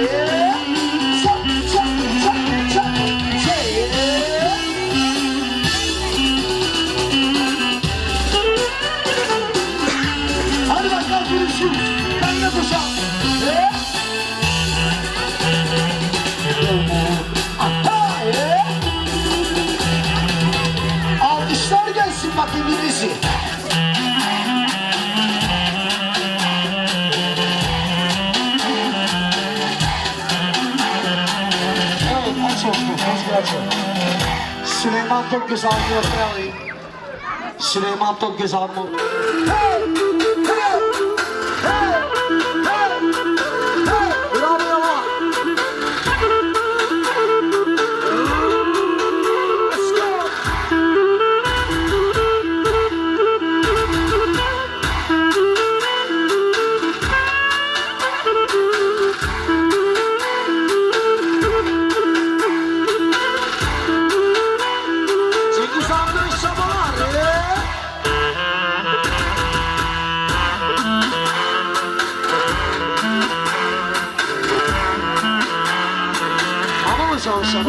Yeah. Hacı. Süleyman Tokgöz Armut Süleyman Tokgöz Armut. Hey!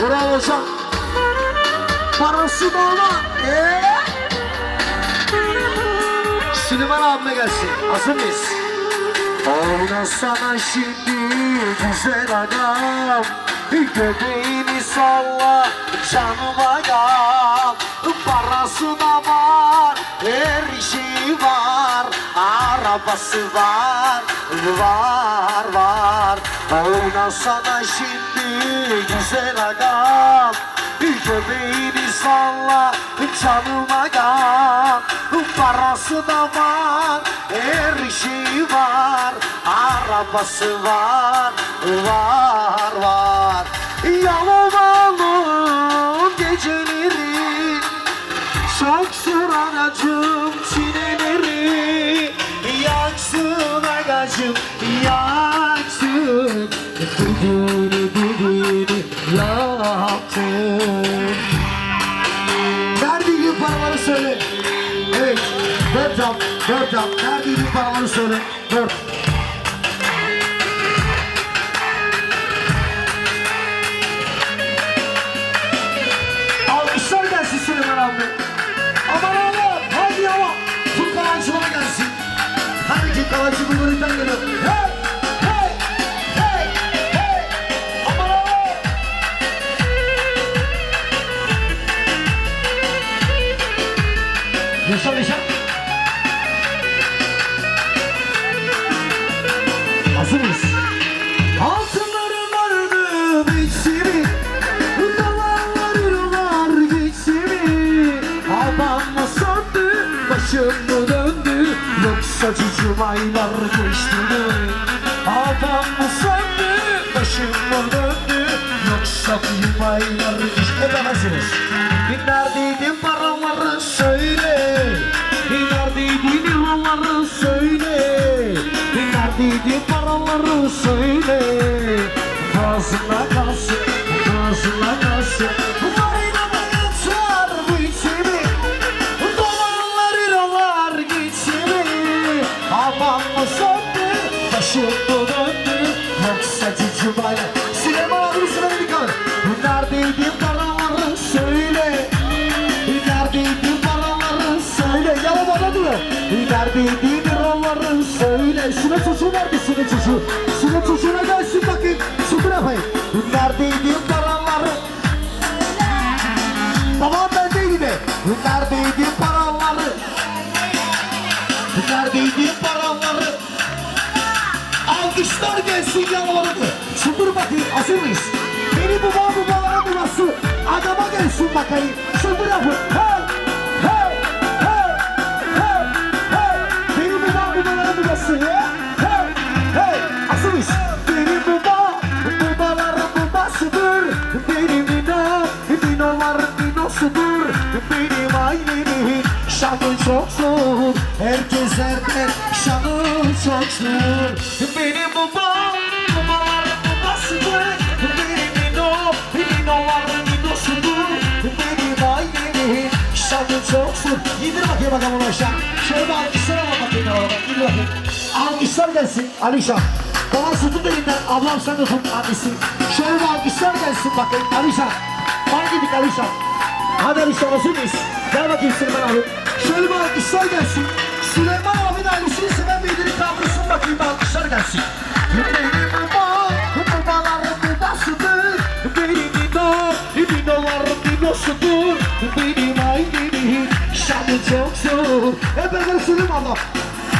Bravo hocam. Parası olan. Ee? Süleyman abime gelsin. Hazır mıyız? Oynasana şimdi güzel adam Göbeğini salla canım adam Parası da var her şeyi var. Arabası var var var. Oynasana şimdi güzel adam Göbeğini salla canım adam Parası da var her şeyi var. Arabası var var dört cam dört cam Verdiğin paraları söyle dört Alkışlar gelsin Süleyman abi. Aman oğlum hadi yava. Tut kalancılara gelsin. Hadi ki kalancı bu bölümden geliyor. Hey! Hey! Başım mı döndü Yoksa cicim aylar geçti mi? Babam mı sandı başım mı döndü Yoksa cicim aylar geçti mi? Edemezsiniz. Neredeydin paraları söyle. Neredeydin yolları söyle. Neredeydin paraları söyle Işıklı döndü Yoksa cücü bale Sinema abi Sinema Neredeydin paraları söyle. Neredeydin paraları söyle. Yalan bana diyor Neredeydin paraları söyle. Şuna çocuğu nerede şuna çocuğu. Şuna çocuğuna gelsin bakayım. Şunu yapayım Neredeydin paraları Babam bendeydi de. Neredeydin paraları Kızlar gelsin yanlarına. Şundur bakayım hazır mıyız? Beni bu bağ bu bağlara burası. Adama gelsin bakayım. Şundur yapın. Hey! Hey! Hey! Hey! Hey! Beni bu bağ bu bağlara burası. Hey! Hey! Hazır mıyız? Benim bu bağ bu bağların babasıdır. Benim inan dinoların dinosudur. Benim ailemin şanı çoktur. Herkeslerde şanı çoktur. Çoktur. Yedir bakayım bakalım onu aşağı. Şöyle bir alkışlar ama bakayım ona bak. Yedir bakayım. Alkışlar gelsin Alişan. Bana tutun elinden. Ablam sen de tut annesi. Şöyle bir alkışlar gelsin bakayım Alişan. Bana dedik Alişan. Hadi Alişan hazır mıyız? Gel bakayım Süleyman abi. Şöyle bir alkışlar gelsin. Süleyman abinin ailesini seven elini kaldırsın bakayım bir alkışlar gelsin. Benim babam, babaların babasıdır. Benim dino, dinoların dinosudur. Benim çoktur. Hep Süleyman abla.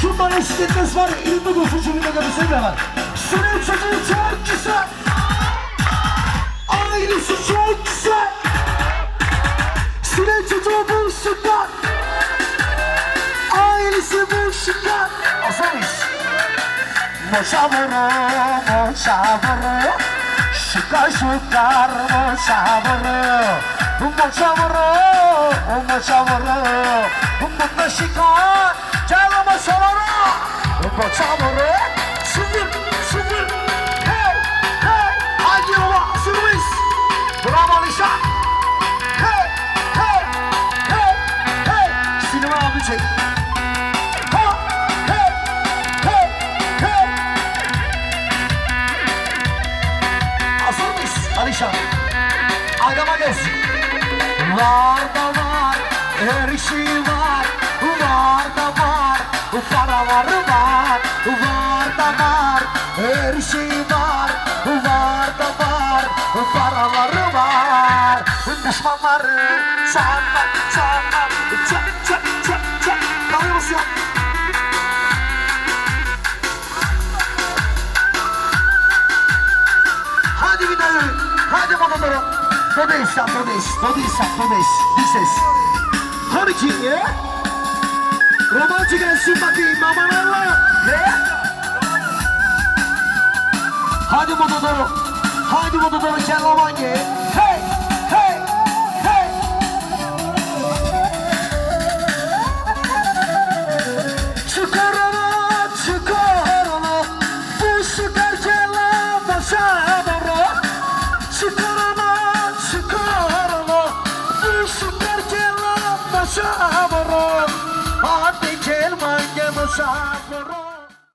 Şu bana şiddetmez var elimde dursun şu bir de bir var. Süleyman çocuğu çok güzel. Ailesi çok güzel. Süre çocuğu bulsunlar. Ailesi bulsunlar. Hazır mıyız? Boşa vurur, boşa vurur. Şıkar şıkar boşa vurur. Boşa vurur, boşa vurur. Boşa vurur. Boşa vurur, sıfır, sıfır. Hey, hey, hadi baba, hazır mıyız? Bravo Alişan. Hey, hey, hey, hey. Sinema abi çek. Ha, hey, hey, hey. Hazır mıyız Alişan? Agama gelsin. Var da var, her şey var. Var da var, para var var. Var da var, her şey var. Var da var, paraları var. Düşmanları çarpma, çarpma. Çak, çak, çak, çak. Kalıyor musun? Hadi bir daha. Hadi babalarım. Buradayız ya, buradayız. Buradayız ya, buradayız. Bir ses. Ki ya. Romancı gelsin bakayım babalarla. Ne? Hadi Mododoru. Hadi Mododoru gel Rosa Corona.